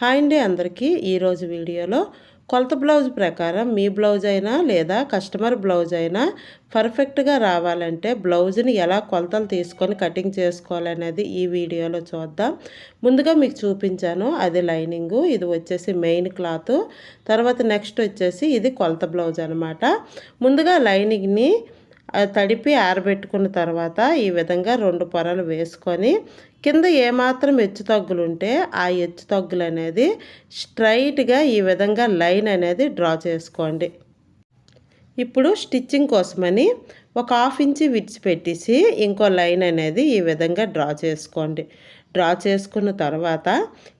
Hi అండి అందరికీ. ఈరోజు వీడియోలో కొలత బ్లౌజ్ ప్రకారం మీ బ్లౌజ్ అయినా లేదా కస్టమర్ బ్లౌజ్ అయినా పర్ఫెక్ట్గా రావాలంటే బ్లౌజ్ని ఎలా కొలతలు తీసుకొని కటింగ్ చేసుకోవాలనేది ఈ వీడియోలో చూద్దాం. ముందుగా మీకు చూపించాను. అది లైనింగు ఇది వచ్చేసి మెయిన్ క్లాత్. తర్వాత నెక్స్ట్ వచ్చేసి ఇది కొలత బ్లౌజ్ అనమాట ముందుగా లైనింగ్ని తడిపి ఆరబెట్టుకున్న తర్వాత ఈ విధంగా రెండు పొరలు వేసుకొని కింద ఏమాత్రం హెచ్చు తగ్గులు ఉంటే ఆ హెచ్చు తగ్గులు అనేది స్ట్రైట్గా ఈ విధంగా లైన్ అనేది డ్రా చేసుకోండి. ఇప్పుడు స్టిచ్చింగ్ కోసమని ఒక హాఫ్ ఇంచి విడిచిపెట్టేసి ఇంకో లైన్ అనేది ఈ విధంగా డ్రా చేసుకోండి. డ్రా చేసుకున్న తర్వాత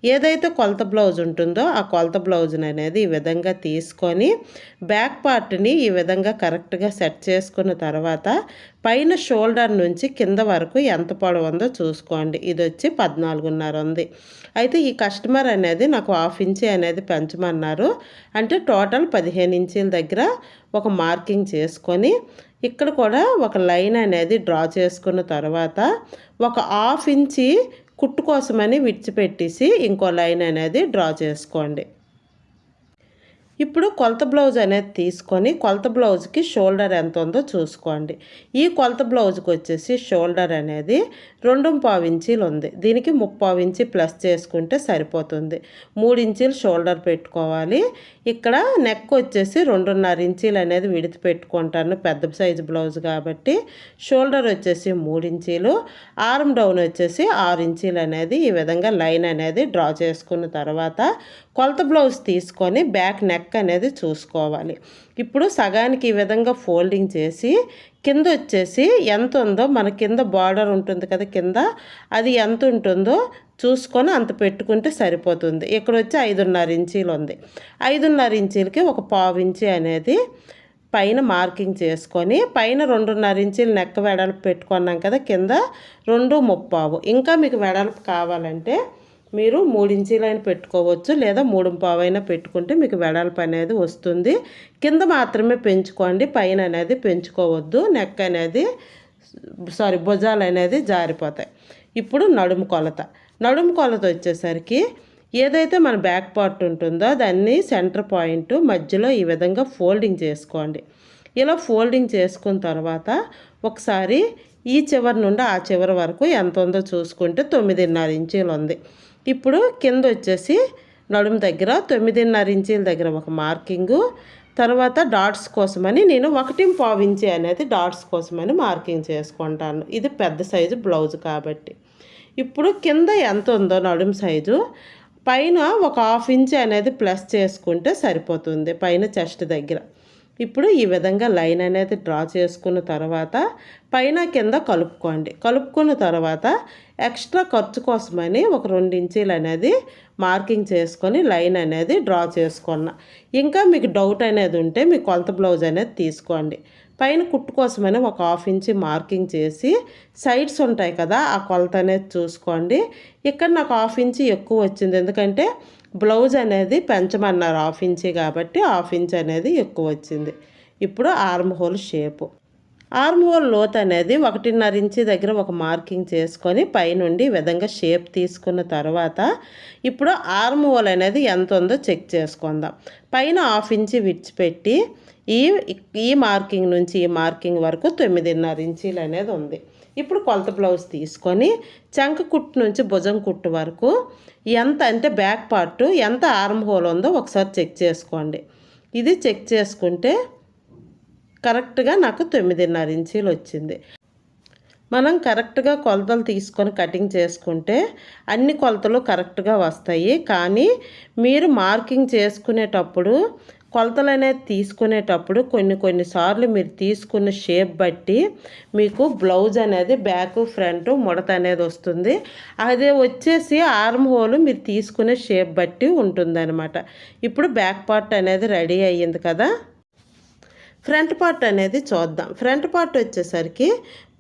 ఏదైతే కొలత బ్లౌజ్ ఉంటుందో ఆ కొలత బ్లౌజ్ని అనేది ఈ విధంగా తీసుకొని బ్యాక్ పార్ట్ని ఈ విధంగా కరెక్ట్గా సెట్ చేసుకున్న తర్వాత పైన షోల్డర్ నుంచి కింద వరకు ఎంత పొడవు ఉందో చూసుకోండి. ఇది వచ్చి పద్నాలుగున్నర ఉంది. అయితే ఈ కస్టమర్ అనేది నాకు హాఫ్ ఇంచి అనేది పెంచమన్నారు. అంటే టోటల్ పదిహేను ఇంచీల దగ్గర ఒక మార్కింగ్ చేసుకొని ఇక్కడ కూడా ఒక లైన్ అనేది డ్రా చేసుకున్న తర్వాత ఒక హాఫ్ ఇంచి కుట్టు కోసమని విడిచిపెట్టేసి ఇంకో లైన్ అనేది డ్రా చేసుకోండి. ఇప్పుడు కొలత బ్లౌజ్ అనేది తీసుకొని కొలత బ్లౌజ్కి షోల్డర్ ఎంత ఉందో చూసుకోండి. ఈ కొలత బ్లౌజ్కి వచ్చేసి షోల్డర్ అనేది రెండు పావు ఇంచీలు ఉంది. దీనికి ముప్పావు ఇంచి ప్లస్ చేసుకుంటే సరిపోతుంది. మూడు ఇంచీలు షోల్డర్ పెట్టుకోవాలి. ఇక్కడ నెక్ వచ్చేసి రెండున్నర ఇంచీలు అనేది విడిచి పెట్టుకుంటాను. పెద్ద సైజు బ్లౌజ్ కాబట్టి షోల్డర్ వచ్చేసి మూడు ఇంచీలు ఆర్మ్ డౌన్ వచ్చేసి ఆరు ఇంచీలు అనేది ఈ విధంగా లైన్ అనేది డ్రా చేసుకున్న తర్వాత కొలత బ్లౌజ్ తీసుకొని బ్యాక్ నెక్ అనేది చూసుకోవాలి. ఇప్పుడు సగానికి ఈ విధంగా ఫోల్డింగ్ చేసి కింద వచ్చేసి ఎంత ఉందో మన కింద బార్డర్ ఉంటుంది కదా కింద అది ఎంత ఉంటుందో చూసుకొని అంత పెట్టుకుంటే సరిపోతుంది. ఇక్కడ వచ్చి ఐదున్నర ఇంచీలు ఉంది. ఐదున్నర ఇంచీలకి ఒక పావు ఇంచి అనేది పైన మార్కింగ్ చేసుకొని పైన రెండున్నర ఇంచీలు నెక్క వెడల్పు పెట్టుకున్నాం కదా కింద రెండు ముప్పావు. ఇంకా మీకు వెడల్పు కావాలంటే మీరు మూడించీలైనా పెట్టుకోవచ్చు లేదా మూడు పావైనా పెట్టుకుంటే మీకు వెడల్పు అనేది వస్తుంది. కింద మాత్రమే పెంచుకోండి. పైన అనేది పెంచుకోవద్దు. నెక్ అనేది సారీ భుజాలు అనేది జారిపోతాయి. ఇప్పుడు నడుము కొలత. నడుము కొలత వచ్చేసరికి ఏదైతే మన బ్యాక్ పార్ట్ ఉంటుందో దాన్ని సెంటర్ పాయింట్ మధ్యలో ఈ విధంగా ఫోల్డింగ్ చేసుకోండి. ఇలా ఫోల్డింగ్ చేసుకున్న తర్వాత ఒకసారి ఈ చివరి నుండి ఆ చివరి వరకు ఎంత ఉందో చూసుకుంటే తొమ్మిదిన్నర ఇంచీలు ఉంది. ఇప్పుడు కింద వచ్చేసి నడుము దగ్గర తొమ్మిదిన్నర ఇంచీల దగ్గర ఒక మార్కింగు తర్వాత డాట్స్ కోసమని నేను ఒకటి పావు ఇంచి అనేది డాట్స్ కోసమని మార్కింగ్ చేసుకుంటాను. ఇది పెద్ద సైజు బ్లౌజ్ కాబట్టి. ఇప్పుడు కింద ఎంత ఉందో నడుము సైజు పైన ఒక హాఫ్ ఇంచ్ అనేది ప్లస్ చేసుకుంటే సరిపోతుంది. పైన చెస్ట్ దగ్గర. ఇప్పుడు ఈ విధంగా లైన్ అనేది డ్రా చేసుకున్న తర్వాత పైన కింద కలుపుకోండి. కలుపుకున్న తర్వాత ఎక్స్ట్రా ఖర్చు కోసమని ఒక రెండు ఇంచీలు అనేది మార్కింగ్ చేసుకొని లైన్ అనేది డ్రా చేసుకున్నా. ఇంకా మీకు డౌట్ అనేది ఉంటే మీ కొలత బ్లౌజ్ అనేది తీసుకోండి. పైన కుట్టు కోసమని ఒక హాఫ్ ఇంచి మార్కింగ్ చేసి సైడ్స్ ఉంటాయి కదా ఆ కొలత అనేది చూసుకోండి. ఇక్కడ నాకు హాఫ్ ఇంచి ఎక్కువ వచ్చింది. ఎందుకంటే బ్లౌజ్ అనేది పెంచమన్నారు హాఫ్ ఇంచి కాబట్టి హాఫ్ ఇంచ్ అనేది ఎక్కువ వచ్చింది. ఇప్పుడు arm hole shape. Arm hole లోత్ అనేది ఒకటిన్నర ఇంచి దగ్గర ఒక మార్కింగ్ చేసుకొని పైనుండి విధంగా షేప్ తీసుకున్న తర్వాత ఇప్పుడు ఆర్మ్ హోల్ అనేది ఎంత ఉందో చెక్ చేసుకుందాం. పైన హాఫ్ ఇంచి విడిచిపెట్టి ఈ ఈ మార్కింగ్ నుంచి ఈ మార్కింగ్ వరకు తొమ్మిదిన్నర ఇంచీలు అనేది ఉంది. ఇప్పుడు కొలత బ్లౌజ్ తీసుకొని చంక కుట్టు నుంచి భుజం కుట్టు వరకు ఎంత అంటే బ్యాక్ పార్ట్ ఎంత ఆర్మ్ హోల్ ఉందో ఒకసారి చెక్ చేసుకోండి. ఇది చెక్ చేసుకుంటే కరెక్ట్గా నాకు తొమ్మిదిన్నర ఇంచీలు వచ్చింది. మనం కరెక్ట్గా కొలతలు తీసుకొని కటింగ్ చేసుకుంటే అన్ని కొలతలు కరెక్ట్గా వస్తాయి. కానీ మీరు మార్కింగ్ చేసుకునేటప్పుడు కొలతలు అనేది తీసుకునేటప్పుడు కొన్ని కొన్నిసార్లు మీరు తీసుకున్న షేప్ బట్టి మీకు బ్లౌజ్ అనేది బ్యాక్ ఫ్రంట్ ముడత అనేది వస్తుంది. అదే వచ్చేసి ఆర్మ్ హోల్ మీరు తీసుకునే షేప్ బట్టి ఉంటుందన్నమాట. ఇప్పుడు బ్యాక్ పార్ట్ అనేది రెడీ అయ్యింది కదా. ఫ్రంట్ పార్ట్ అనేది చూద్దాం. ఫ్రంట్ పార్ట్ వచ్చేసరికి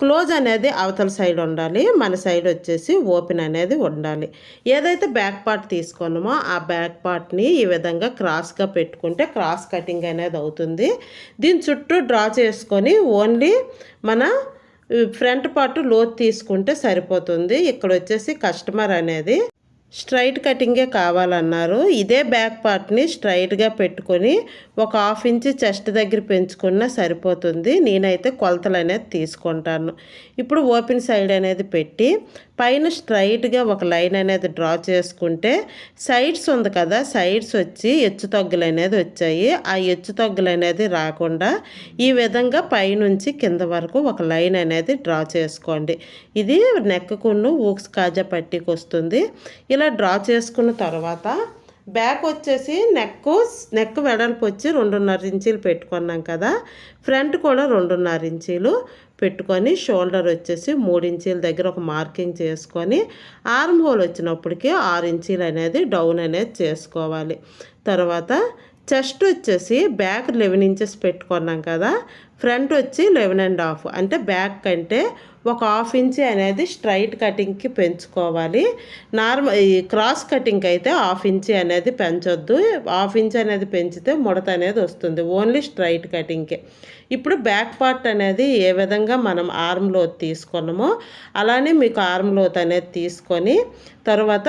క్లోజ్ అనేది అవతల సైడ్ ఉండాలి మన సైడ్ వచ్చేసి ఓపెన్ అనేది ఉండాలి. ఏదైతే బ్యాక్ పార్ట్ తీసుకున్నామో ఆ బ్యాక్ పార్ట్ని ఈ విధంగా క్రాస్గా పెట్టుకుంటే క్రాస్ కటింగ్ అనేది అవుతుంది. దీని చుట్టూ డ్రా చేసుకొని ఓన్లీ మన ఫ్రంట్ పార్ట్ లోత్ తీసుకుంటే సరిపోతుంది. ఇక్కడ వచ్చేసి కస్టమర్ అనేది స్ట్రైట్ కటింగే కావాలన్నారు. ఇదే బ్యాక్ పార్ట్ని స్ట్రైట్గా పెట్టుకొని ఒక హాఫ్ ఇంచ్ చెస్ట్ దగ్గర పెంచుకున్నా సరిపోతుంది. నేనైతే కొలతలు అనేది తీసుకుంటాను. ఇప్పుడు ఓపెన్ సైడ్ అనేది పెట్టి పైన స్ట్రైట్గా ఒక లైన్ అనేది డ్రా చేసుకుంటే సైడ్స్ ఉంది కదా సైడ్స్ వచ్చి ఎచ్చు తగ్గులు అనేది వచ్చాయి. ఆ ఎచ్చు తగ్గులు అనేది రాకుండా ఈ విధంగా పైనుంచి కింద వరకు ఒక లైన్ అనేది డ్రా చేసుకోండి. ఇది నెక్కకున్న ఊక్స్ కాజా పట్టీకి వస్తుంది ఇలా డ్రా చేసుకున్న తర్వాత బ్యాక్ వచ్చేసి నెక్ నెక్ వెడల్పు వచ్చి రెండున్నర ఇంచీలు పెట్టుకున్నాం కదా. ఫ్రంట్ కూడా రెండున్నర ఇంచీలు పెట్టుకొని షోల్డర్ వచ్చేసి మూడు ఇంచీల దగ్గర ఒక మార్కింగ్ చేసుకొని ఆర్మ్ హోల్ వచ్చినప్పటికీ ఆరు ఇంచీలు అనేది డౌన్ అనేది చేసుకోవాలి. తర్వాత చెస్ట్ వచ్చేసి బ్యాక్ లెవెన్ ఇంచెస్ పెట్టుకున్నాం కదా. ఫ్రంట్ వచ్చి లెవెన్ అండ్ హాఫ్ అంటే బ్యాక్ కంటే ఒక హాఫ్ ఇంచ్ అనేది స్ట్రైట్ కటింగ్కి పెంచుకోవాలి. నార్మల్ ఈ క్రాస్ కటింగ్ అయితే హాఫ్ ఇంచ్ అనేది పెంచొద్దు. హాఫ్ ఇంచ్ అనేది పెంచితే ముడత అనేది వస్తుంది. ఓన్లీ స్ట్రైట్ కటింగ్కే. ఇప్పుడు బ్యాక్ పార్ట్ అనేది ఏ విధంగా మనం ఆర్మ్ లోత్ తీసుకున్నామో అలానే మీకు ఆర్మ్ లోత్ అనేది తీసుకొని తర్వాత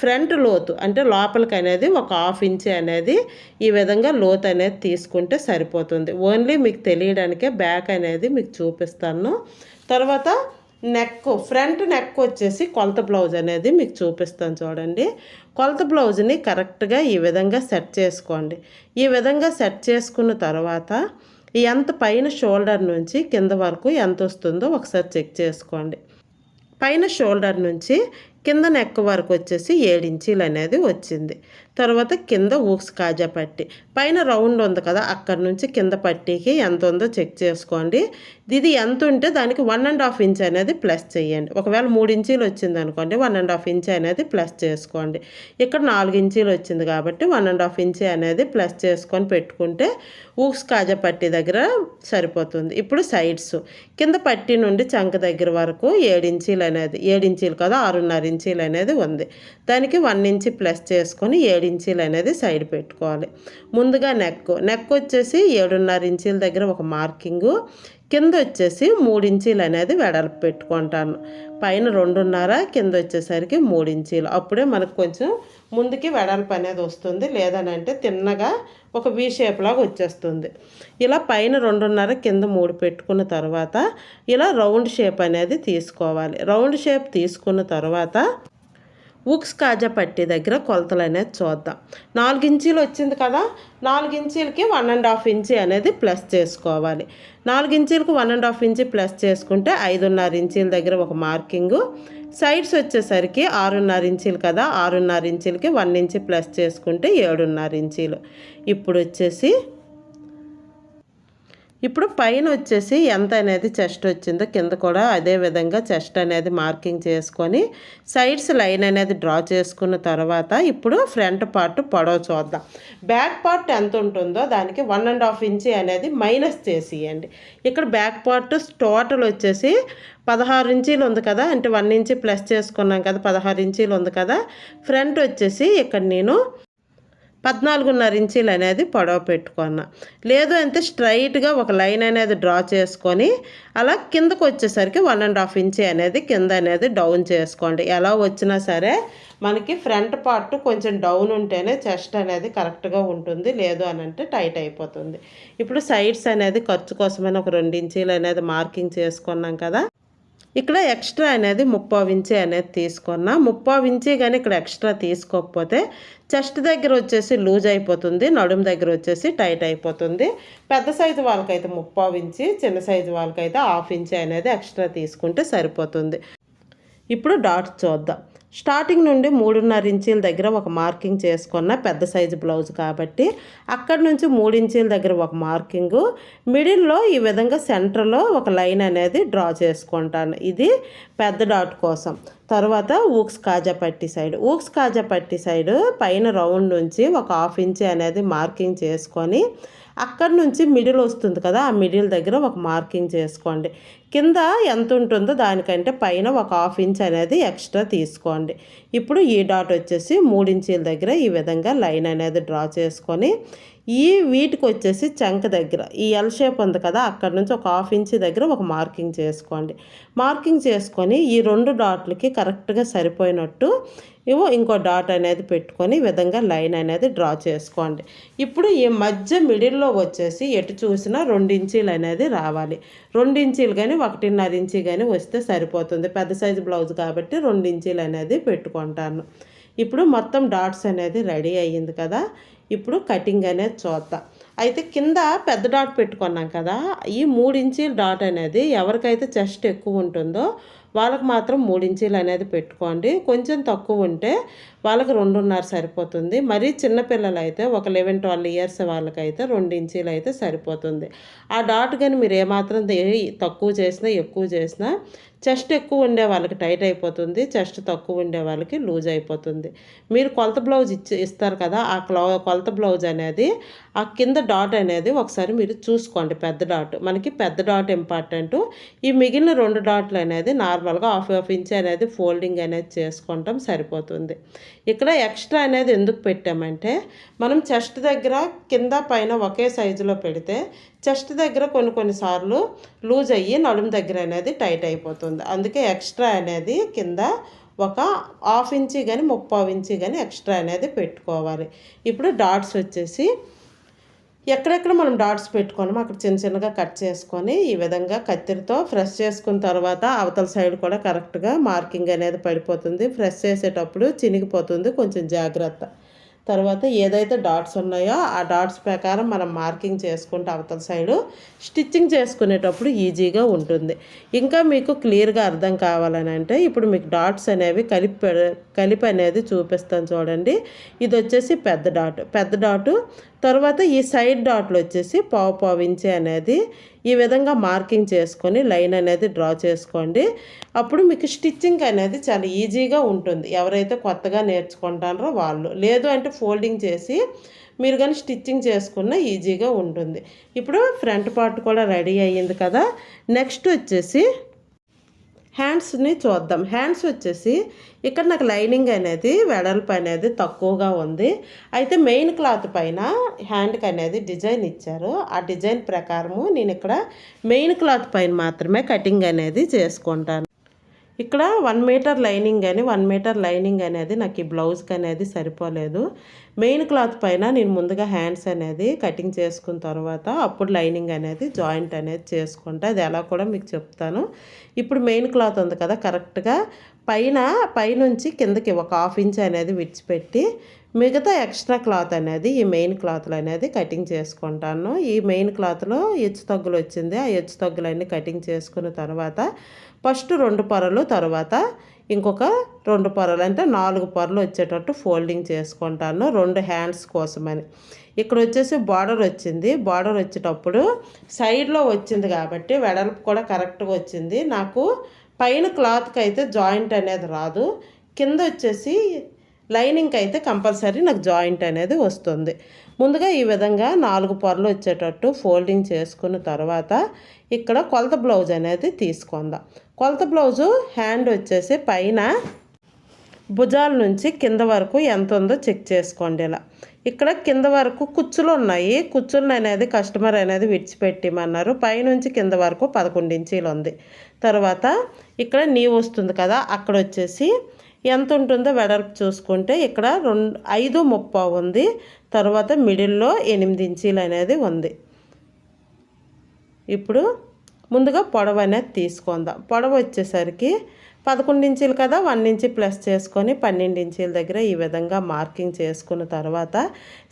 ఫ్రంట్ లోతు అంటే లోపలికి అనేది ఒక హాఫ్ ఇంచ్ అనేది ఈ విధంగా లోతు అనేది తీసుకుంటే సరిపోతుంది. ఓన్లీ మీకు తెలియడానికే బ్యాక్ అనేది మీకు చూపిస్తాను. తర్వాత నెక్ ఫ్రంట్ నెక్ వచ్చేసి కొలత బ్లౌజ్ అనేది మీకు చూపిస్తాను చూడండి. కొలత బ్లౌజ్ని కరెక్ట్గా ఈ విధంగా సెట్ చేసుకోండి. ఈ విధంగా సెట్ చేసుకున్న తర్వాత ఎంత పైన షోల్డర్ నుంచి కింద వరకు ఎంత వస్తుందో ఒకసారి చెక్ చేసుకోండి. పైన షోల్డర్ నుంచి కింద నెక్ వరకు వచ్చేసి ఇంచీలు అనేది వచ్చింది. తర్వాత కింద ఊక్స్ కాజా పట్టి. పైన రౌండ్ ఉంది కదా అక్కడ నుంచి కింద పట్టీకి ఎంత ఉందో చెక్ చేసుకోండి. ఇది ఎంత ఉంటే దానికి వన్ అండ్ హాఫ్ ఇంచ్ అనేది ప్లస్ చేయండి. ఒకవేళ మూడు ఇంచీలు వచ్చింది అనుకోండి వన్ అండ్ హాఫ్ ఇంచ్ అనేది ప్లస్ చేసుకోండి. ఇక్కడ నాలుగు ఇంచీలు వచ్చింది కాబట్టి వన్ అండ్ హాఫ్ ఇంచ్ అనేది ప్లస్ చేసుకొని పెట్టుకుంటే ఊక్స్ కాజా పట్టి దగ్గర సరిపోతుంది. ఇప్పుడు సైడ్స్. కింద పట్టి నుండి చంక దగ్గర వరకు ఏడించీలు అనేది ఏడించీలు కదా ఆరున్నర ఇంచీలు అనేది ఉంది. దానికి వన్ ఇంచ్ ప్లస్ చేసుకొని ఏడు ఇంచీలు అనేది సైడ్ పెట్టుకోవాలి. ముందుగా నెక్ నెక్ వచ్చేసి ఏడున్నర ఇంచీల దగ్గర ఒక మార్కింగు కింద వచ్చేసి మూడు ఇంచీలు అనేది వెడల్పు పెట్టుకుంటాను. పైన రెండున్నర కింద వచ్చేసరికి మూడు ఇంచీలు. అప్పుడే మనకు కొంచెం ముందుకి వెడల్పు అనేది వస్తుంది. లేదనంటే తిన్నగా ఒక వీ షేప్ లాగా వచ్చేస్తుంది. ఇలా పైన రెండున్నర కింద మూడు పెట్టుకున్న తర్వాత ఇలా రౌండ్ షేప్ అనేది తీసుకోవాలి. రౌండ్ షేప్ తీసుకున్న తర్వాత ఉక్స్ కాజా పట్టి దగ్గర కొలతలు అనేది చూద్దాం. నాలుగు ఇంచీలు వచ్చింది కదా నాలుగు ఇంచీలకి వన్ అండ్ హాఫ్ ఇంచి అనేది ప్లస్ చేసుకోవాలి. నాలుగు ఇంచీలకు one and half inch plus చేసుకుంటే ఐదున్నర ఇంచీల దగ్గర ఒక మార్కింగు. సైడ్స్ వచ్చేసరికి ఆరున్నర ఇంచీలు కదా ఆరున్నర ఇంచీలకి వన్ ఇంచి ప్లస్ చేసుకుంటే ఏడున్నర ఇంచీలు. ఇప్పుడు వచ్చేసి ఇప్పుడు పైన వచ్చేసి ఎంత అనేది చెస్ట్ వచ్చిందో కింద కూడా అదే విధంగా చెస్ట్ అనేది మార్కింగ్ చేసుకొని సైడ్స్ లైన్ అనేది డ్రా చేసుకున్న తర్వాత ఇప్పుడు ఫ్రంట్ పార్ట్ పొడవ చూద్దాం. బ్యాక్ పార్ట్ ఎంత ఉంటుందో దానికి వన్ అండ్ హాఫ్ ఇంచి అనేది మైనస్ చేసియండి. ఇక్కడ బ్యాక్ పార్ట్ టోటల్ వచ్చేసి పదహారు ఇంచీలు ఉంది కదా అంటే వన్ ఇంచి ప్లస్ చేసుకున్నాం కదా పదహారు ఇంచీలు ఉంది కదా. ఫ్రంట్ వచ్చేసి ఇక్కడ నేను పద్నాలుగున్నర ఇంచీలు అనేది పొడవ పెట్టుకున్నా. లేదు అంటే స్ట్రైట్గా ఒక లైన్ అనేది డ్రా చేసుకొని అలా కిందకు వచ్చేసరికి వన్ అండ్ హాఫ్ ఇంచీ అనేది కింద అనేది డౌన్ చేసుకోండి. ఎలా వచ్చినా సరే మనకి ఫ్రంట్ పార్ట్ కొంచెం డౌన్ ఉంటేనే చెస్ట్ అనేది కరెక్ట్గా ఉంటుంది. లేదు అని అంటే టైట్ అయిపోతుంది. ఇప్పుడు సైడ్స్ అనేది ఖర్చు కోసమని ఒక రెండు ఇంచీలు అనేది మార్కింగ్ చేసుకున్నాం కదా. ఇక్కడ ఎక్స్ట్రా అనేది ముప్పావు ఇంచి అనేది తీసుకున్నా. ముప్పావు ఇంచి కానీ ఇక్కడ ఎక్స్ట్రా తీసుకోకపోతే చెస్ట్ దగ్గర వచ్చేసి లూజ్ అయిపోతుంది నడుము దగ్గర వచ్చేసి టైట్ అయిపోతుంది. పెద్ద సైజు వాళ్ళకైతే ముప్పావు ఇంచి చిన్న సైజు వాళ్ళకైతే హాఫ్ ఇంచి అనేది ఎక్స్ట్రా తీసుకుంటే సరిపోతుంది. ఇప్పుడు డాట్స్ చూద్దాం. స్టార్టింగ్ నుండి మూడున్నర ఇంచీల దగ్గర ఒక మార్కింగ్ చేసుకున్న పెద్ద సైజు బ్లౌజ్ కాబట్టి అక్కడ నుంచి మూడు ఇంచీల దగ్గర ఒక మార్కింగు. మిడిల్లో ఈ విధంగా సెంటర్లో ఒక లైన్ అనేది డ్రా చేసుకుంటాను. ఇది పెద్ద డాట్ కోసం. తర్వాత ఊక్స్ కాజా పట్టి సైడ్. ఊక్స్ కాజా పట్టి సైడ్ పైన రౌండ్ నుంచి ఒక హాఫ్ ఇంచ్ అనేది మార్కింగ్ చేసుకొని అక్కడ నుంచి మిడిల్ వస్తుంది కదా ఆ మిడిల్ దగ్గర ఒక మార్కింగ్ చేసుకోండి. కింద ఎంత ఉంటుందో దానికంటే పైన ఒక హాఫ్ ఇంచ్ అనేది ఎక్స్ట్రా తీసుకోండి. ఇప్పుడు ఈ డాట్ వచ్చేసి మూడించీల దగ్గర ఈ విధంగా లైన్ అనేది డ్రా చేసుకొని ఈ వీటికి వచ్చేసి చంక దగ్గర ఈ ఎల్ షేప్ ఉంది కదా అక్కడ నుంచి ఒక హాఫ్ ఇంచ్ దగ్గర ఒక మార్కింగ్ చేసుకోండి. మార్కింగ్ చేసుకొని ఈ రెండు డాట్లకి కరెక్ట్గా సరిపోయినట్టు ఇవో ఇంకో డాట్ అనేది పెట్టుకొని విధంగా లైన్ అనేది డ్రా చేసుకోండి. ఇప్పుడు ఈ మధ్య మిడిల్లో వచ్చేసి ఎటు చూసినా రెండు ఇంచీలు అనేది రావాలి. రెండు ఇంచీలు కానీ ఒకటిన్నర ఇంచీ కానీ వస్తే సరిపోతుంది. పెద్ద సైజు బ్లౌజ్ కాబట్టి రెండు ఇంచీలు అనేది పెట్టుకుంటాను. ఇప్పుడు మొత్తం డాట్స్ అనేది రెడీ అయ్యింది కదా ఇప్పుడు కటింగ్ అనేది చూద్దాం అయితే కింద పెద్ద డాట్ పెట్టుకున్నాం కదా ఈ మూడు ఇంచీల డాట్ అనేది ఎవరికైతే చెస్ట్ ఎక్కువ ఉంటుందో వాళ్ళకి మాత్రం మూడు ఇంచీలు అనేది పెట్టుకోండి. కొంచెం తక్కువ ఉంటే వాళ్ళకి రెండున్నర సరిపోతుంది. మరీ చిన్నపిల్లలు అయితే ఒక లెవెన్ ట్వెల్వ్ ఇయర్స్ వాళ్ళకైతే రెండు ఇంచీలు అయితే సరిపోతుంది. ఆ డాట్ కానీ మీరు ఏమాత్రం తక్కువ చేసినా ఎక్కువ చేసినా చెస్ట్ ఎక్కువ ఉండే వాళ్ళకి టైట్ అయిపోతుంది. చెస్ట్ తక్కువ ఉండే వాళ్ళకి లూజ్ అయిపోతుంది. మీరు కొలత బ్లౌజ్ ఇచ్చి ఇస్తారు కదా ఆ క్లో కొలత బ్లౌజ్ అనేది ఆ కింద డాట్ అనేది ఒకసారి మీరు చూసుకోండి. పెద్ద డాట్. మనకి పెద్ద డాట్ ఇంపార్టెంట్. ఈ మిగిలిన రెండు డాట్లు అనేది నార్మల్గా హాఫ్ హాఫ్ ఇంచ్ అనేది ఫోల్డింగ్ అనేది చేసుకుంటాం సరిపోతుంది. ఇక్కడ ఎక్స్ట్రా అనేది ఎందుకు పెట్టామంటే మనం చెస్ట్ దగ్గర కింద పైన ఒకే సైజులో పెడితే చెస్ట్ దగ్గర కొన్ని కొన్నిసార్లు లూజ్ అయ్యి నడుము దగ్గర అనేది టైట్ అయిపోతుంది. అందుకే ఎక్స్ట్రా అనేది కింద ఒక హాఫ్ ఇంచి కానీ ముప్పావు ఇంచి కానీ ఎక్స్ట్రా అనేది పెట్టుకోవాలి. ఇప్పుడు డాట్స్ వచ్చేసి ఎక్కడెక్కడ మనం డాట్స్ పెట్టుకోవడం అక్కడ చిన్న చిన్నగా కట్ చేసుకొని ఈ విధంగా కత్తిరితో ఫ్రెష్ చేసుకున్న తర్వాత అవతల సైడ్ కూడా కరెక్ట్గా మార్కింగ్ అనేది పడిపోతుంది. ఫ్రెష్ చేసేటప్పుడు చినిగిపోతుంది. కొంచెం జాగ్రత్త. తర్వాత ఏదైతే డాట్స్ ఉన్నాయో ఆ డాట్స్ ప్రకారం మనం మార్కింగ్ చేసుకుంటే అవతల సైడు స్టిచ్చింగ్ చేసుకునేటప్పుడు ఈజీగా ఉంటుంది. ఇంకా మీకు క్లియర్గా అర్థం కావాలని అంటే ఇప్పుడు మీకు డాట్స్ అనేవి కలిపి కలిపి అనేది చూపిస్తాను చూడండి. ఇది వచ్చేసి పెద్ద డాట్. పెద్ద డాటు తర్వాత ఈ సైడ్ డాట్లు వచ్చేసి పావు పావు ఇంచి అనేది ఈ విధంగా మార్కింగ్ చేసుకొని లైన్ అనేది డ్రా చేసుకోండి. అప్పుడు మీకు స్టిచ్చింగ్ అనేది చాలా ఈజీగా ఉంటుంది. ఎవరైతే కొత్తగా నేర్చుకుంటారో వాళ్ళు. లేదు అంటే ఫోల్డింగ్ చేసి మీరు కానీ స్టిచ్చింగ్ చేసుకున్న ఈజీగా ఉంటుంది. ఇప్పుడు ఫ్రంట్ పార్ట్ కూడా రెడీ అయ్యింది కదా. నెక్స్ట్ వచ్చేసి హ్యాండ్స్ని చూద్దాం. హ్యాండ్స్ వచ్చేసి ఇక్కడ నాకు లైనింగ్ అనేది వెడల్పు అనేది తక్కువగా ఉంది. అయితే మెయిన్ క్లాత్ పైన హ్యాండ్కి అనేది డిజైన్ ఇచ్చారు. ఆ డిజైన్ ప్రకారము నేను ఇక్కడ మెయిన్ క్లాత్ పైన మాత్రమే కటింగ్ అనేది చేసుకుంటాను. ఇక్కడ వన్ మీటర్ లైనింగ్ అని వన్ మీటర్ లైనింగ్ అనేది నాకు ఈ బ్లౌజ్కి అనేది సరిపోలేదు. మెయిన్ క్లాత్ పైన నేను ముందుగా హ్యాండ్స్ అనేది కటింగ్ చేసుకున్న తర్వాత అప్పుడు లైనింగ్ అనేది జాయింట్ అనేది చేసుకుంటా. అది ఎలా కూడా మీకు చెప్తాను. ఇప్పుడు మెయిన్ క్లాత్ ఉంది కదా కరెక్ట్గా పైన పైనుంచి కిందకి ఒక హాఫ్ ఇంచ్ అనేది విడిచిపెట్టి మిగతా ఎక్స్ట్రా క్లాత్ అనేది ఈ మెయిన్ క్లాత్లు అనేది కటింగ్ చేసుకుంటాను. ఈ మెయిన్ క్లాత్లో హెచ్చు తగ్గులు వచ్చింది. ఆ హెచ్చు తగ్గులన్నీ కటింగ్ చేసుకున్న తర్వాత ఫస్ట్ రెండు పొరలు తర్వాత ఇంకొక రెండు పొరలు అంటే నాలుగు పొరలు వచ్చేటట్టు ఫోల్డింగ్ చేసుకుంటాను. రెండు హ్యాండ్స్ కోసమని. ఇక్కడ వచ్చేసి బార్డర్ వచ్చింది. బార్డర్ వచ్చేటప్పుడు సైడ్లో వచ్చింది కాబట్టి వెడల్పు కూడా కరెక్ట్గా వచ్చింది. నాకు పైన క్లాత్కి అయితే జాయింట్ అనేది రాదు. కింద వచ్చేసి లైనింగ్కి అయితే కంపల్సరీ నాకు జాయింట్ అనేది వస్తుంది. ముందుగా ఈ విధంగా నాలుగు పొరలు వచ్చేటట్టు ఫోల్డింగ్ చేసుకున్న తర్వాత ఇక్కడ కొలత బ్లౌజ్ అనేది తీసుకుందాం. కొలత బ్లౌజు హ్యాండ్ వచ్చేసి పైన భుజాల నుంచి కింద వరకు ఎంత ఉందో చెక్ చేసుకోండి ఇలా. ఇక్కడ కింద వరకు కుచ్చులు ఉన్నాయి. కుచ్చులు అనేది కస్టమర్ అనేది విడిచిపెట్టిమన్నారు. పైనుంచి కింద వరకు పదకొండు ఇంచీలు ఉంది. తర్వాత ఇక్కడ నీ వస్తుంది కదా అక్కడ వచ్చేసి ఎంత ఉంటుందో వెడల్పు చూసుకుంటే ఇక్కడ రెండు ఐదు ముప్పై ఉంది. తర్వాత మిడిల్లో ఎనిమిది ఇంచీలు అనేది ఉంది. ఇప్పుడు ముందుగా పొడవు అనేది తీసుకుందాం. పొడవు వచ్చేసరికి పదకొండు ఇంచీలు కదా వన్ ఇంచి ప్లస్ చేసుకొని పన్నెండు ఇంచీల దగ్గర ఈ విధంగా మార్కింగ్ చేసుకున్న తర్వాత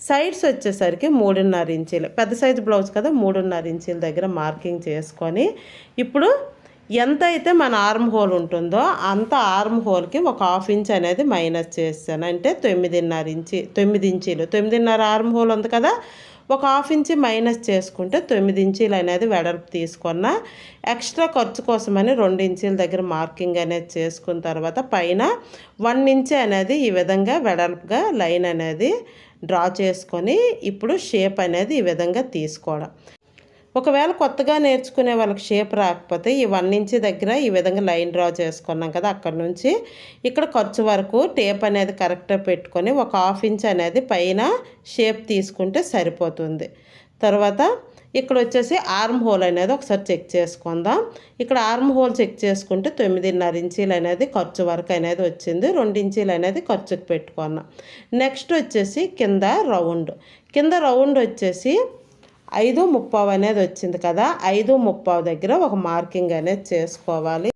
సైడ్స్ వచ్చేసరికి మూడున్నర ఇంచీలు. పెద్ద సైజు బ్లౌజ్ కదా మూడున్నర ఇంచీల దగ్గర మార్కింగ్ చేసుకొని ఇప్పుడు ఎంత అయితే మన ఆర్మ్ హోల్ ఉంటుందో అంత ఆర్మ్ హోల్కి ఒక హాఫ్ ఇంచ్ అనేది మైనస్ చేస్తాను అంటే తొమ్మిదిన్నర ఇంచి తొమ్మిది ఇంచీలు. తొమ్మిదిన్నర ఆర్మ్ హోల్ ఉంది కదా ఒక హాఫ్ ఇంచ్ మైనస్ చేసుకుంటే తొమ్మిది ఇంచీలు అనేది వెడల్పు తీసుకున్న ఎక్స్ట్రా ఖర్చు కోసమని రెండు ఇంచీల దగ్గర మార్కింగ్ అనేది చేసుకున్న తర్వాత పైన వన్ ఇంచ్ అనేది ఈ విధంగా వెడల్పుగా లైన్ అనేది డ్రా చేసుకొని ఇప్పుడు షేప్ అనేది ఈ విధంగా తీసుకోవడం. ఒకవేళ కొత్తగా నేర్చుకునే వాళ్ళకి షేప్ రాకపోతే ఈ వన్ ఇంచ్ దగ్గర ఈ విధంగా లైన్ డ్రా చేసుకున్నాం కదా అక్కడ నుంచి. ఇక్కడ ఖర్చు వరకు టేప్ అనేది కరెక్ట్గా పెట్టుకొని ఒక హాఫ్ ఇంచ్ అనేది పైన షేప్ తీసుకుంటే సరిపోతుంది. తర్వాత ఇక్కడ వచ్చేసి ఆర్మ్ హోల్ అనేది ఒకసారి చెక్ చేసుకుందాం. ఇక్కడ ఆర్మ్ హోల్ చెక్ చేసుకుంటే తొమ్మిదిన్నర ఇంచీలు అనేది ఖర్చు వరకు అనేది వచ్చింది. రెండు ఇంచీలు అనేది ఖర్చుకు పెట్టుకున్నాం. నెక్స్ట్ వచ్చేసి కింద రౌండ్. కింద రౌండ్ వచ్చేసి ఐదు ముప్పావు అనేది వచ్చింది కదా ఐదు ముప్పావు దగ్గర ఒక మార్కింగ్ అనేది చేసుకోవాలి.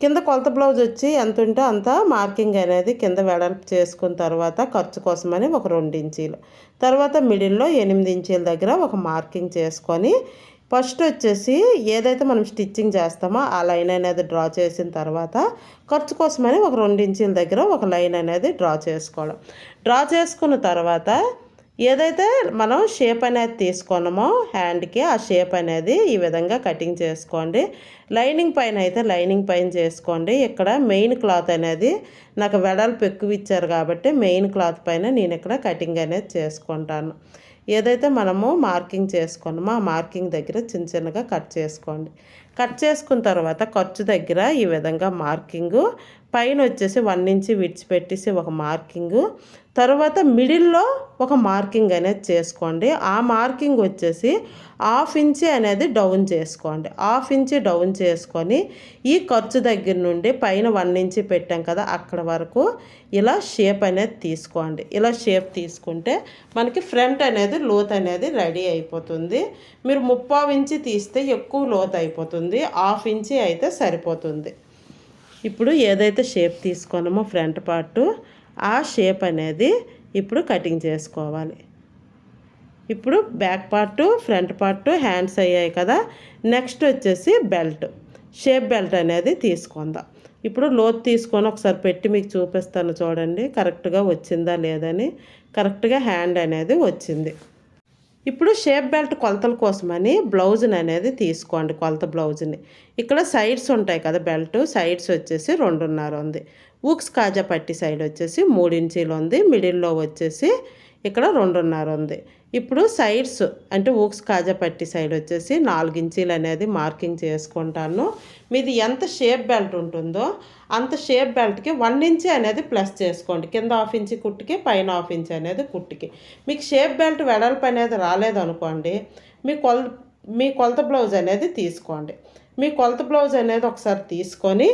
కింద కొలత బ్లౌజ్ వచ్చి ఎంత ఉంటే అంత మార్కింగ్ అనేది కింద వెడల్పు చేసుకున్న తర్వాత ఖర్చు కోసమని ఒక రెండు ఇంచీలు. తర్వాత మిడిల్లో ఎనిమిది ఇంచీల దగ్గర ఒక మార్కింగ్ చేసుకొని ఫస్ట్ వచ్చేసి ఏదైతే మనం స్టిచ్చింగ్ చేస్తామో ఆ లైన్ అనేది డ్రా చేసిన తర్వాత ఖర్చు కోసమని ఒక రెండు ఇంచీల దగ్గర ఒక లైన్ అనేది డ్రా చేసుకోవడం. డ్రా చేసుకున్న తర్వాత ఏదైతే మనం షేప్ అనేది తీసుకున్నామో హ్యాండ్కి ఆ షేప్ అనేది ఈ విధంగా కటింగ్ చేసుకోండి. లైనింగ్ పైన అయితే లైనింగ్ పైన చేసుకోండి. ఇక్కడ మెయిన్ క్లాత్ అనేది నాకు వెడల్పు ఎక్కువ ఇచ్చారు కాబట్టి మెయిన్ క్లాత్ పైన నేను ఇక్కడ కటింగ్ అనేది చేసుకుంటాను. ఏదైతే మనము మార్కింగ్ చేసుకున్నామో ఆ మార్కింగ్ దగ్గర చిన్న చిన్నగా కట్ చేసుకోండి. కట్ చేసుకున్న తర్వాత ఖర్చు దగ్గర ఈ విధంగా మార్కింగు పైన వచ్చేసి వన్ ఇంచి విడిచిపెట్టేసి ఒక మార్కింగు తర్వాత మిడిల్లో ఒక మార్కింగ్ అనేది చేసుకోండి. ఆ మార్కింగ్ వచ్చేసి హాఫ్ ఇంచి అనేది డౌన్ చేసుకోండి. హాఫ్ ఇంచి డౌన్ చేసుకొని ఈ ఖర్చు దగ్గర నుండి పైన వన్ ఇంచి పెట్టాం కదా అక్కడ వరకు ఇలా షేప్ అనేది తీసుకోండి. ఇలా షేప్ తీసుకుంటే మనకి ఫ్రంట్ అనేది లోత్ అనేది రెడీ అయిపోతుంది. మీరు ముప్పావు ఇంచి తీస్తే ఎక్కువ లోత్ అయిపోతుంది. హాఫ్ ఇంచి అయితే సరిపోతుంది. ఇప్పుడు ఏదైతే షేప్ తీసుకున్నామో ఫ్రంట్ పార్టు ఆ షేప్ అనేది ఇప్పుడు కటింగ్ చేసుకోవాలి. ఇప్పుడు back part front part hands అయ్యాయి కదా. నెక్స్ట్ వచ్చేసి బెల్ట్. షేప్ బెల్ట్ అనేది తీసుకుందాం. ఇప్పుడు లోతు తీసుకొని ఒకసారి పెట్టి మీకు చూపిస్తాను చూడండి. కరెక్ట్గా వచ్చిందా లేదని. కరెక్ట్గా హ్యాండ్ అనేది వచ్చింది. ఇప్పుడు షేప్ బెల్ట్ కొలతల కోసమని బ్లౌజ్ని అనేది తీసుకోండి కొలత బ్లౌజ్ని. ఇక్కడ సైడ్స్ ఉంటాయి కదా బెల్ట్ సైడ్స్ వచ్చేసి రెండున్నర ఉంది. ఊక్స్ కాజా పట్టి సైడ్ వచ్చేసి మూడు ఇంచీలు ఉంది. మిడిల్లో వచ్చేసి ఇక్కడ రెండున్నర ఉంది. ఇప్పుడు సైడ్స్ అంటే ఊక్స్ కాజా పట్టి సైడ్ వచ్చేసి నాలుగు ఇంచీలు అనేది మార్కింగ్ చేసుకుంటాను. మీది ఎంత షేప్ బెల్ట్ ఉంటుందో అంత షేప్ బెల్ట్కి వన్ ఇంచ్ అనేది ప్లస్ చేసుకోండి. కింద హాఫ్ ఇంచ్ కుట్టుకి పైన హాఫ్ ఇంచ్ అనేది కుట్టుకి. మీకు షేప్ బెల్ట్ వెడల్పు అనేది రాలేదనుకోండి మీ కొల మీ కొలత బ్లౌజ్ అనేది తీసుకోండి. మీ కొలత బ్లౌజ్ అనేది ఒకసారి తీసుకొని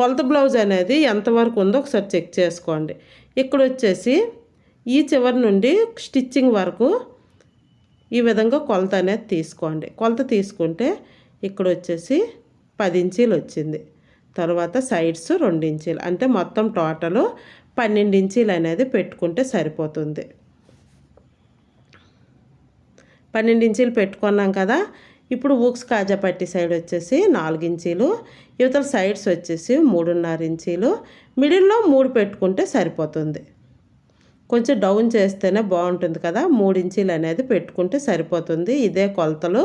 కొలత బ్లౌజ్ అనేది ఎంతవరకు ఉందో ఒకసారి చెక్ చేసుకోండి. ఇక్కడ వచ్చేసి ఈ చివరి నుండి స్టిచ్చింగ్ వరకు ఈ విధంగా కొలత అనేది తీసుకోండి. కొలత తీసుకుంటే ఇక్కడ వచ్చేసి పది ఇంచీలు వచ్చింది. తర్వాత సైడ్స్ రెండు ఇంచీలు అంటే మొత్తం టోటలు పన్నెండు ఇంచీలు అనేది పెట్టుకుంటే సరిపోతుంది. పన్నెండు ఇంచీలు పెట్టుకున్నాం కదా ఇప్పుడు ఊక్స్ కాజా పట్టి సైడ్ వచ్చేసి నాలుగు ఇంచీలు ఇవతల సైడ్స్ వచ్చేసి మూడున్నర ఇంచీలు మిడిల్లో మూడు పెట్టుకుంటే సరిపోతుంది. కొంచెం డౌన్ చేస్తేనే బాగుంటుంది కదా. మూడు ఇంచీలు అనేది పెట్టుకుంటే సరిపోతుంది. ఇదే కొలతలు.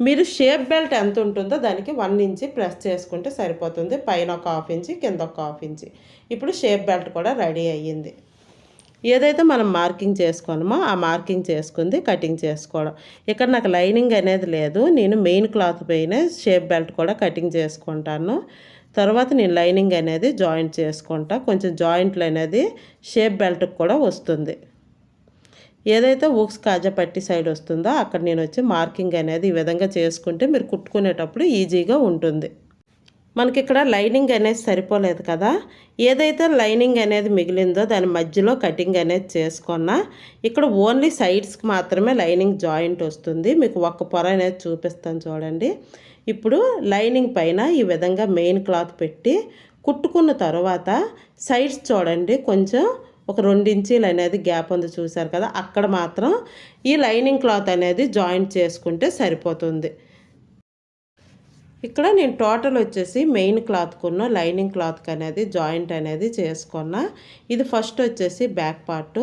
మీరు షేప్ బెల్ట్ ఎంత ఉంటుందో దానికి వన్ ఇంచి ప్రెస్ చేసుకుంటే సరిపోతుంది. పైన ఒక హాఫ్ ఇంచి కింద ఒక హాఫ్ ఇంచి. ఇప్పుడు షేప్ బెల్ట్ కూడా రెడీ అయ్యింది. ఏదైతే మనం మార్కింగ్ చేసుకోనమో ఆ మార్కింగ్ చేసుకుంది కటింగ్ చేసుకోవడం. ఇక్కడ నాకు లైనింగ్ అనేది లేదు. నేను మెయిన్ క్లాత్ పైన షేప్ బెల్ట్ కూడా కటింగ్ చేసుకుంటాను. తర్వాత నేను లైనింగ్ అనేది జాయింట్ చేసుకుంటా. కొంచెం జాయింట్లు అనేది షేప్ బెల్ట్కి కూడా వస్తుంది. ఏదైతే ఊక్స్ కాజా పట్టి సైడ్ వస్తుందో అక్కడ నేను వచ్చి మార్కింగ్ అనేది ఈ విధంగా చేసుకుంటే మీరు కుట్టుకునేటప్పుడు ఈజీగా ఉంటుంది. మనకి ఇక్కడ లైనింగ్ అనేది సరిపోలేదు కదా. ఏదైతే లైనింగ్ అనేది మిగిలిందో దాని మధ్యలో కటింగ్ అనేది చేసుకున్నా ఇక్కడ ఓన్లీ సైడ్స్కి మాత్రమే లైనింగ్ జాయింట్ వస్తుంది. మీకు ఒక్క పొర అనేది చూపిస్తాను చూడండి. ఇప్పుడు లైనింగ్ పైన ఈ విధంగా మెయిన్ క్లాత్ పెట్టి కుట్టుకున్న తర్వాత సైడ్స్ చూడండి కొంచెం ఒక రెండు ఇంచీలు అనేది గ్యాప్ ఉంది చూసారు కదా అక్కడ మాత్రం ఈ లైనింగ్ క్లాత్ అనేది జాయింట్ చేసుకుంటే సరిపోతుంది. ఇక్కడ నేను టోటల్ వచ్చేసి మెయిన్ క్లాత్కున్న లైనింగ్ క్లాత్కి అనేది జాయింట్ అనేది చేసుకున్నా. ఇది ఫస్ట్ వచ్చేసి బ్యాక్ పార్ట్.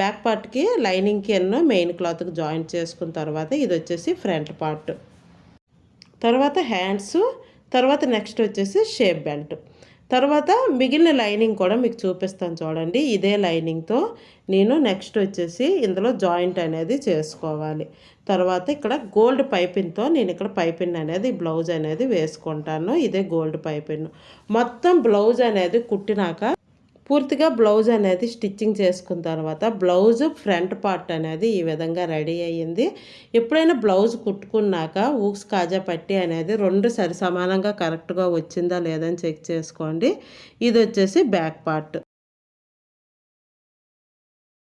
బ్యాక్ పార్ట్కి లైనింగ్కి ఎన్నో మెయిన్ క్లాత్కి జాయింట్ చేసుకున్న తర్వాత ఇది వచ్చేసి ఫ్రంట్ పార్ట్. తర్వాత హ్యాండ్స్ తర్వాత నెక్స్ట్ వచ్చేసి షేప్ బెల్ట్. తర్వాత మిగిలిన లైనింగ్ కూడా మీకు చూపిస్తాను చూడండి. ఇదే లైనింగ్తో నేను నెక్స్ట్ వచ్చేసి ఇందులో జాయింట్ అనేది చేసుకోవాలి. తర్వాత ఇక్కడ గోల్డ్ పైపింగ్తో నేను ఇక్కడ పైపింగ్ అనేది బ్లౌజ్ అనేది వేసుకుంటాను. ఇదే గోల్డ్ పైపింగ్ మొత్తం బ్లౌజ్ అనేది కుట్టినాక పూర్తిగా బ్లౌజ్ అనేది స్టిచ్చింగ్ చేసుకున్న తర్వాత బ్లౌజ్ ఫ్రంట్ పార్ట్ అనేది ఈ విధంగా రెడీ అయ్యింది. ఎప్పుడైనా బ్లౌజ్ కుట్టుకున్నాక ఊక్స్ కాజా పట్టి అనేది రెండు సరి సమానంగా కరెక్ట్గా వచ్చిందా లేదని చెక్ చేసుకోండి. ఇది వచ్చేసి బ్యాక్ పార్ట్.